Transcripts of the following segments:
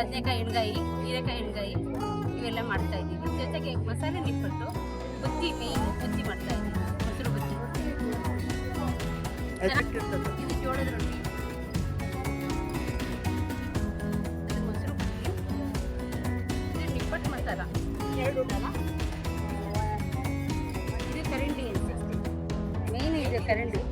ಬದನೆಕಾಯಿ ಎಣ್ಗಾಯಿ ಹೀರೆಕಾಯಿ ಎಣ್ಗಾಯಿ ಇವೆಲ್ಲ ಮಾಡ್ತಾ ಇದ್ದೀವಿ. ಜೊತೆಗೆ ಮಸಾಲೆ ನಿಪ್ಪಟ್ಟು ಬುತ್ತಿ ಮೀನು ಬುತ್ತಿ ಮಾಡ್ತಾ ಇದ್ದೀವಿ. ಮೊಸರು ಬುತ್ತಿ. ಇದು ಜೋಳದ ರೊಟ್ಟಿ ಇದು ಮೊಸರು ಬುತ್ತಿ. ಇದು ನಿಪ್ಪಟ್ಟು ಮಸಾಲ. ಎರಡು ಇದು ಕರಂಡಿ ಅಂತ ಮೇಯ್ನ್ ಇದು ಕರಂಡಿ.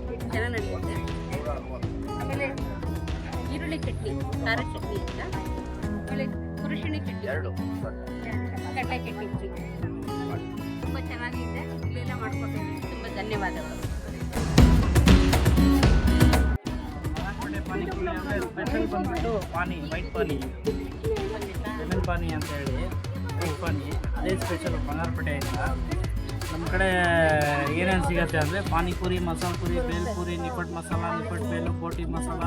ಆಮೇಲೆ ಕಿಟ್ಟಿ. ಎರಡು. ಕಡಲೆ ಕಿಟ್ಟಿ. ತುಂಬ ಚೆನ್ನಾಗಿದೆ. ಇಲ್ಲೆಲ್ಲ ಮಾಡ್ಕೊಟ್ಟಿದ್ದೀವಿ ತುಂಬ ಧನ್ಯವಾದಗಳು. ಪಾನಿಪುರಿ ಅಂದರೆ ಸ್ಪೆಷಲ್ ಬಂದ್ಬಿಟ್ಟು ಪಾನಿ ವೈಟ್ ಪಾನಿ ಲೆಮನ್ ಪಾನಿ ಅಂತ ಹೇಳಿ ವೈಟ್ ಪಾನಿ ಅದೇ ಸ್ಪೆಷಲ್ ಬಂಗಾರಪೇಟೆಯಿಂದ ನಮ್ಮ ಕಡೆ ಏನೇನು ಸಿಗುತ್ತೆ ಅಂದರೆ ಪಾನಿಪುರಿ ಮಸಾಲ ಪುರಿ ಬೇಲ್ಪುರಿ ನಿಪ್ಪಟ್ಟು ಮಸಾಲ ನಿಪ್ಪಟ್ಟು ಬೇಲು ಬೋಟಿ ಮಸಾಲ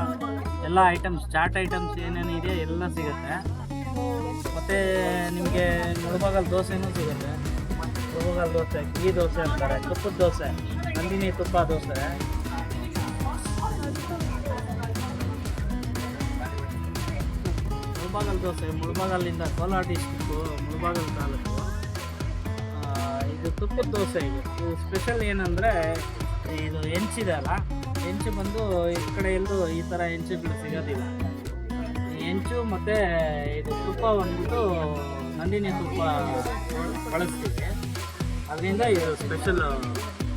ಎಲ್ಲ ಐಟಮ್ಸ್ ಚಾಟ್ ಐಟಮ್ಸ್ ಏನೇನಿದೆ ಇದೆ ಎಲ್ಲ ಸಿಗುತ್ತೆ. ಮತ್ತು ನಿಮಗೆ ಮುಳುಬಾಗಲ್ ದೋಸೆನೂ ಸಿಗುತ್ತೆ. ಮುಳುಬಾಗಲ್ ದೋಸೆ ಗೀ ದೋಸೆ ಅಂತಾರೆ, ತುಪ್ಪದ ದೋಸೆ, ನಂದಿನಿ ತುಪ್ಪ ದೋಸೆ. ಮುಳುಬಾಗಲ್ ದೋಸೆ ಮುಳುಬಾಗಲಿಂದ ಕೋಲಾರ ಡಿಸ್ಟಿಕ್ಕು ಮುಳುಬಾಗಲ್ ತಾಲೂಕು. ಇದು ತುಪ್ಪದ ದೋಸೆ ಇದು. ಇದು ಸ್ಪೆಷಲ್ ಏನಂದರೆ ಇದು ಹೆಂಚಿದೆ ಅಲ್ಲ? ಹೆಂಚು ಬಂದು ಈ ಕಡೆ ಎಲ್ಲೂ ಈ ಥರ ಹೆಂಚುಗಳು ಸಿಗೋದಿಲ್ಲ. ಹೆಂಚು ಮತ್ತು ಇದು ತುಪ್ಪ ಬಂದ್ಬಿಟ್ಟು ನಂದಿನಿ ತುಪ್ಪ ಬಳಸ್ತೀವಿ ಅದರಿಂದ ಇದು ಸ್ಪೆಷಲ್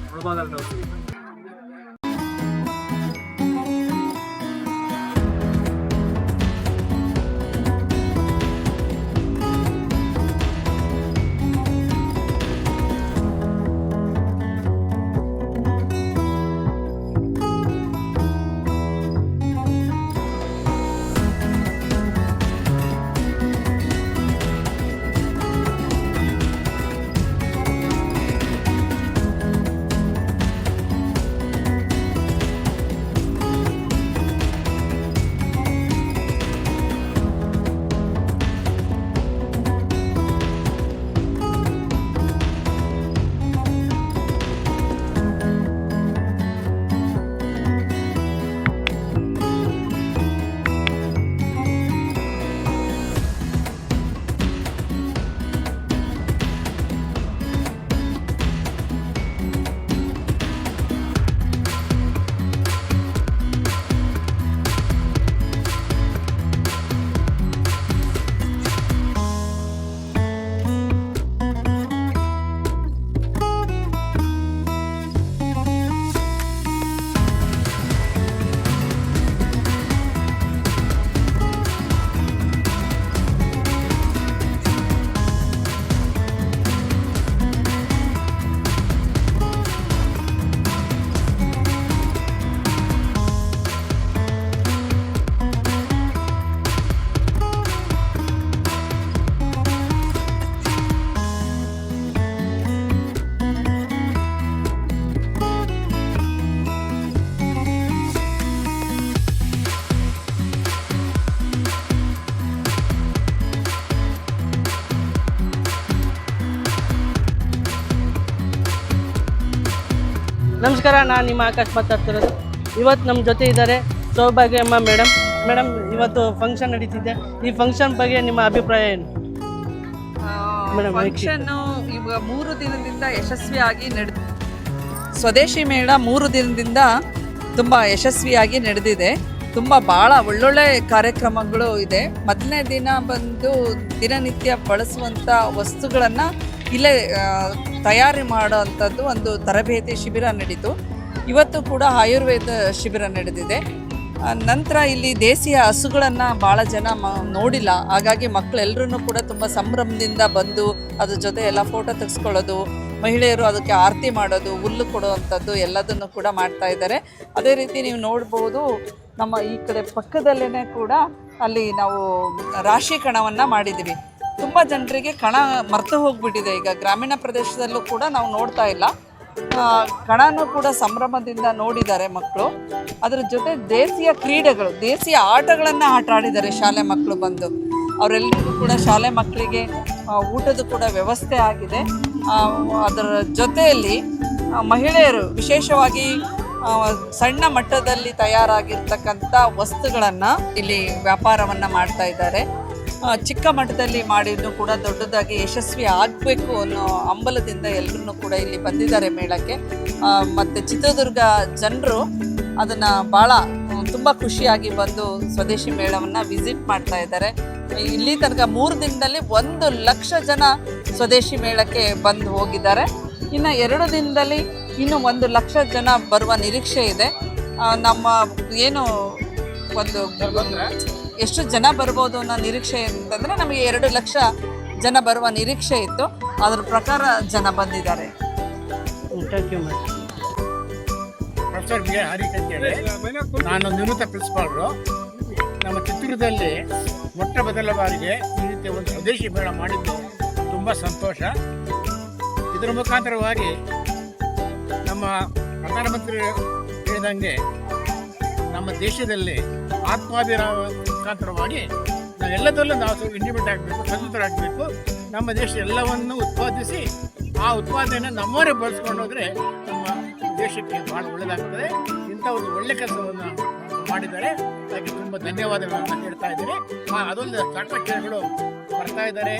ಮುಳಬಾಗಲ್ ದೋಸೆ ನಮಸ್ಕಾರ ನಾನು ನಿಮ್ಮ ಆಕಾಶ್ ಮಾತಾಡ್ತಿರೋದು ಇವತ್ತು ನಮ್ಮ ಜೊತೆ ಇದ್ದಾರೆ ಸೌಭಾಗ್ಯಮ್ಮ ಮೇಡಮ್ ಮೇಡಮ್ ಇವತ್ತು ಫಂಕ್ಷನ್ ನಡೀತಿದೆ. ಈ ಫಂಕ್ಷನ್ ಬಗ್ಗೆ ನಿಮ್ಮ ಅಭಿಪ್ರಾಯ ಏನು? ಮೇಡಮ್, ಫಂಕ್ಷನ್ ಇವಾಗ ಮೂರು ದಿನದಿಂದ ಯಶಸ್ವಿಯಾಗಿ ನಡೆ ಸ್ವದೇಶಿ ಮೇಳ ಮೂರು ದಿನದಿಂದ ತುಂಬ ಯಶಸ್ವಿಯಾಗಿ ನಡೆದಿದೆ. ತುಂಬ ಭಾಳ ಒಳ್ಳೊಳ್ಳೆ ಕಾರ್ಯಕ್ರಮಗಳು ಇದೆ. ಮೊದಲನೇ ದಿನ ಬಂದು ದಿನನಿತ್ಯ ಬಳಸುವಂಥ ವಸ್ತುಗಳನ್ನು ಇಲ್ಲೇ ತಯಾರಿ ಮಾಡುವಂಥದ್ದು ಒಂದು ತರಬೇತಿ ಶಿಬಿರ ನಡೀತು ಇವತ್ತು ಕೂಡ ಆಯುರ್ವೇದ ಶಿಬಿರ ನಡೆದಿದೆ. ನಂತರ ಇಲ್ಲಿ ದೇಸಿಯ ಹಸುಗಳನ್ನು ಭಾಳ ಜನ ಮ, ನೋಡಿಲ್ಲ. ಹಾಗಾಗಿ ಮಕ್ಕಳೆಲ್ಲರೂ ಕೂಡ ತುಂಬ ಸಂಭ್ರಮದಿಂದ ಬಂದು ಅದ್ರ ಜೊತೆ ಎಲ್ಲ ಫೋಟೋ ತೆಗೆಸ್ಕೊಳ್ಳೋದು, ಮಹಿಳೆಯರು ಅದಕ್ಕೆ ಆರತಿ ಮಾಡೋದು, ಹುಲ್ಲು ಕೊಡುವಂಥದ್ದು ಎಲ್ಲದನ್ನು ಕೂಡ ಮಾಡ್ತಾ ಇದ್ದಾರೆ. ಅದೇ ರೀತಿ ನೀವು ನೋಡ್ಬೋದು, ನಮ್ಮ ಈ ಕಡೆ ಪಕ್ಕದಲ್ಲೇ ಕೂಡ ಅಲ್ಲಿ ನಾವು ರಾಶಿ ಕಣವನ್ನು ಮಾಡಿದ್ದೀವಿ. ತುಂಬ ಜನರಿಗೆ ಕಣ ಮರೆತು ಹೋಗ್ಬಿಟ್ಟಿದೆ. ಈಗ ಗ್ರಾಮೀಣ ಪ್ರದೇಶದಲ್ಲೂ ಕೂಡ ನಾವು ನೋಡ್ತಾ ಇಲ್ಲ. ಕಣನೂ ಕೂಡ ಸಂಭ್ರಮದಿಂದ ನೋಡಿದ್ದಾರೆ ಮಕ್ಕಳು. ಅದರ ಜೊತೆ ದೇಸಿಯ ಕ್ರೀಡೆಗಳು, ದೇಸಿಯ ಆಟಗಳನ್ನು ಆಟ ಆಡಿದ್ದಾರೆ ಶಾಲೆ ಮಕ್ಕಳು ಬಂದು. ಅವರೆಲ್ಲರಿಗೂ ಕೂಡ ಶಾಲೆ ಮಕ್ಕಳಿಗೆ ಊಟದ ಕೂಡ ವ್ಯವಸ್ಥೆ ಆಗಿದೆ. ಅದರ ಜೊತೆಯಲ್ಲಿ ಮಹಿಳೆಯರು ವಿಶೇಷವಾಗಿ ಸಣ್ಣ ಮಟ್ಟದಲ್ಲಿ ತಯಾರಾಗಿರ್ತಕ್ಕಂಥ ವಸ್ತುಗಳನ್ನು ಇಲ್ಲಿ ವ್ಯಾಪಾರವನ್ನು ಮಾಡ್ತಾ ಇದ್ದಾರೆ. ಚಿಕ್ಕ ಮಟ್ಟದಲ್ಲಿ ಮಾಡಿದ್ರು ಕೂಡ ದೊಡ್ಡದಾಗಿ ಯಶಸ್ವಿ ಆಗಬೇಕು ಅನ್ನೋ ಹಂಬಲದಿಂದ ಎಲ್ಲರೂ ಕೂಡ ಇಲ್ಲಿ ಬಂದಿದ್ದಾರೆ ಮೇಳಕ್ಕೆ. ಮತ್ತು ಮತ್ತೆ ಚಿತ್ರದುರ್ಗ ಜನರು ಅದನ್ನು ಭಾಳ ತುಂಬ ಖುಷಿಯಾಗಿ ಬಂದು ಸ್ವದೇಶಿ ಮೇಳವನ್ನು ವಿಸಿಟ್ ಮಾಡ್ತಾ ಇದ್ದಾರೆ. ಇಲ್ಲಿ ತನಕ ಮೂರು ದಿನದಲ್ಲಿ ಒಂದು ಲಕ್ಷ ಜನ ಸ್ವದೇಶಿ ಮೇಳಕ್ಕೆ ಬಂದು ಹೋಗಿದ್ದಾರೆ. ಇನ್ನು ಎರಡು ದಿನದಲ್ಲಿ ಇನ್ನು ಒಂದು ಲಕ್ಷ ಜನ ಬರುವ ನಿರೀಕ್ಷೆ ಇದೆ. ನಮ್ಮ ಏನು ಒಂದು ಎಷ್ಟು ಜನ ಬರ್ಬೋದು ಅನ್ನೋ ನಿರೀಕ್ಷೆ ಅಂತಂದರೆ ನಮಗೆ ಎರಡು ಲಕ್ಷ ಜನ ಬರುವ ನಿರೀಕ್ಷೆ ಇತ್ತು. ಅದ್ರ ಪ್ರಕಾರ ಜನ ಬಂದಿದ್ದಾರೆ. Thank you madam professor B Harish ಅಂತೇಳಿ ನಾನು ನಿವೃತ್ತ ಪ್ರಿನ್ಸಿಪಾಲ್ರು. ನಮ್ಮ ಚಿತ್ರದಲ್ಲಿ ಮೊಟ್ಟ ಮೊದಲ ಬಾರಿಗೆ ಈ ರೀತಿಯ ಒಂದು ಸ್ವದೇಶಿ ಮೇಳ ಮಾಡಿದ್ದು ತುಂಬ ಸಂತೋಷ. ಇದರ ಮುಖಾಂತರವಾಗಿ ನಮ್ಮ ಪ್ರಧಾನಮಂತ್ರಿ ಹೇಳಿದಂಗೆ ನಮ್ಮ ದೇಶದಲ್ಲಿ ಆತ್ಮಾಭಿರಾಮ ಮುಖಾಂತರವಾಗಿ ನಾವೆಲ್ಲದರಲ್ಲೂ ನಾವು ಇಂಡಿಪೆಂಡೆಂಟ್ ಆಗಬೇಕು ಸ್ವತಂತ್ರರಾಗಬೇಕು ನಮ್ಮ ದೇಶ ಎಲ್ಲವನ್ನು ಉತ್ಪಾದಿಸಿ ಆ ಉತ್ಪಾದನೆಯನ್ನು ನಮ್ಮವರೇ ಬಳಸ್ಕೊಂಡು ಹೋದರೆ ನಮ್ಮ ದೇಶಕ್ಕೆ ಭಾಳ ಒಳ್ಳೆಯದಾಗ್ತದೆ ಇಂಥ ಒಂದು ಒಳ್ಳೆ ಕೆಲಸವನ್ನು ಮಾಡಿದ್ದಾರೆ. ಅದಕ್ಕೆ ತುಂಬ ಧನ್ಯವಾದಗಳನ್ನು ಹೇಳ್ತಾ ಇದ್ದೀನಿ. ಆ, ಅದೊಂದು ಸಾಕಷ್ಟು ಜನಗಳು ಬರ್ತಾ ಇದ್ದಾರೆ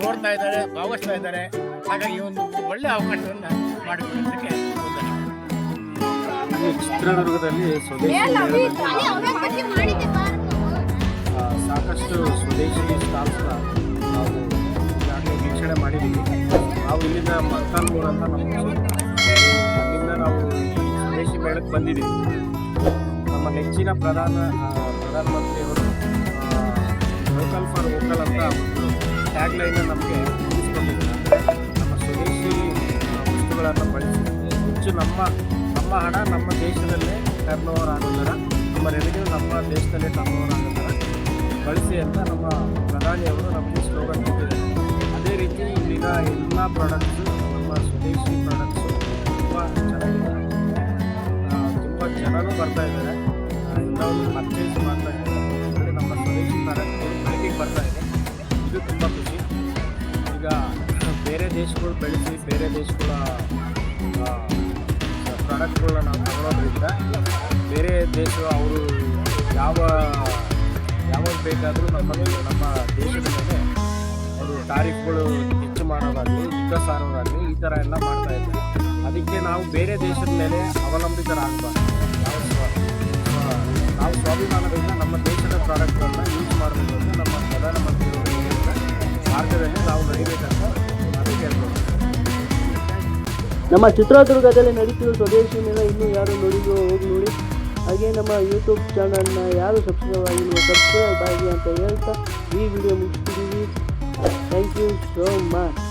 ನೋಡ್ತಾ ಇದ್ದಾರೆ ಭಾವಿಸ್ತಾ ಇದ್ದಾರೆ. ಹಾಗಾಗಿ ಈ ಒಂದು ಒಳ್ಳೆ ಅವಕಾಶವನ್ನು ಮಾಡಿಕೊಳ್ಳೋದಕ್ಕೆ ಚಿತ್ರದುರ್ಗದಲ್ಲಿ ಸಾಕಷ್ಟು ಸ್ವದೇಶಿ ಸ್ಟಾಲ್ಸ್ನ ನಾವು ಈಗಾಗಲೇ ವೀಕ್ಷಣೆ ಮಾಡಿದ್ದೀವಿ. ನಾವು ಇಲ್ಲಿಂದ ಮಲ್ಕಾನ್ಮೂರ್ ಅಂತ ನಮ್ಮ. ಅಲ್ಲಿಂದ ನಾವು ಸ್ವದೇಶಿ ಮೇಳಕ್ಕೆ ಬಂದಿದ್ದೀವಿ. ನಮ್ಮ ನೆಚ್ಚಿನ ಪ್ರಧಾನ ಪ್ರಧಾನಮಂತ್ರಿಯವರು ಲೋಕಲ್ ಫಾರ್ ವೋಕಲ್ ಅಂತ ಒಂದು ಟ್ಯಾಗ್ ಲೈನ್ ನಮಗೆ ನಮ್ಮ ಸ್ವದೇಶಿ ವಸ್ತುಗಳನ್ನು ಬಳಸಿ. ಹೆಚ್ಚು ನಮ್ಮ ನಮ್ಮ ಹಣ ನಮ್ಮ ದೇಶದಲ್ಲೇ ಟರ್ನ್ ಓವರ್ ಆಗೋದರ, ನಮ್ಮ ರೆವಿನ್ಯೂ ನಮ್ಮ ದೇಶದಲ್ಲೇ ಟರ್ನ್ ಓವರ್ ಆಗೋ ಥರ ಬಳಸಿ ಅಂತ ನಮ್ಮ ಪ್ರಧಾನಿಯವರು ನಮಗೆ ಸ್ಲೋಗನ್ ಕೊಟ್ಟಿದ್ದಾರೆ. ಅದೇ ರೀತಿ ಈಗ ಎಲ್ಲ ಪ್ರಾಡಕ್ಟ್ಸು ನಮ್ಮ ಸ್ವದೇಶಿ ಪ್ರಾಡಕ್ಟ್ಸು ತುಂಬ ಚೆನ್ನಾಗಿದೆ. ತುಂಬ ಜನರು ಬರ್ತಾ ಇದ್ದಾರೆ. ಆ, ಎಲ್ಲವನ್ನು ಪರ್ಚೇಸ್ ಮಾಡ್ತಾ ಇದ್ದಾರೆ. ನಮ್ಮ ಸ್ವದೇಶಿ ಪ್ರಾಡಕ್ಟ್ಗಳು ಬೆಳಕಿಗೆ ಬರ್ತಾ ಇದೆ. ಇದು ತುಂಬ ಖುಷಿ. ಈಗ ಬೇರೆ ದೇಶಗಳು ಬೆಳೆಸಿ ಬೇರೆ ದೇಶಗಳ ಪ್ರಾಡಕ್ಟ್ಗಳನ್ನ ನಾವು ತಗೊಳ್ಳೋದ್ರಿಂದ ಬೇರೆ ದೇಶ ಅವರು ಯಾವ ಯಾವಾಗ ಬೇಕಾದರೂ ನಮ್ಮ ನಮ್ಮ ದೇಶದ ಮೇಲೆ ಅವರು ತಾರೀಫ್ಗಳು ಹೆಚ್ಚು ಮಾಡೋದಾಗಲಿ ವಿಕಾಸ ಆಗೋದಾಗಲಿ ಈ ಥರ ಎಲ್ಲ ಮಾಡ್ತಾ ಇದ್ದಾರೆ. ಅದಕ್ಕೆ ನಾವು ಬೇರೆ ದೇಶದ ಮೇಲೆ ಅವಲಂಬಿತರಾಗಬಾರ್ದು. ನಾವು ಸ್ವ ಸ್ವ- ನಾವು ಸ್ವಾಭಿಮಾನದಿಂದ ನಮ್ಮ ದೇಶದ ಪ್ರಾಡಕ್ಟ್ಗಳನ್ನ ಯೂಸ್ ಮಾಡಬೇಕು ನಮ್ಮ ಪ್ರಧಾನಮಂತ್ರಿಯವರು ಹೇಳಿದ ಮಾರ್ಗದಲ್ಲಿ ನಾವು ನಡಿಬೇಕಂತ ಕೇಳ್ಬೋದು ನಮ್ಮ ಚಿತ್ರದುರ್ಗದಲ್ಲಿ ನಡೀತಿರೋ ಸ್ವದೇಶಿ ಮೇಲೆ ಇನ್ನೂ ಯಾರು ನೋಡಿದ್ರು ನೋಡಿ ಹಾಗೆ ನಮ್ಮ ಯೂಟ್ಯೂಬ್ ಚಾನಲ್ನ ಯಾರು ಸಬ್ಸ್ಕ್ರೈಬ್ ಆಗಿಲ್ವೋ ಸಬ್ಸ್ಕ್ರೈಬ್ ಆಗಿ ಅಂತ ಹೇಳ್ತಾ ಈ video ಮುಗಿಸ್ತಿದ್ದೀವಿ. Thank you so much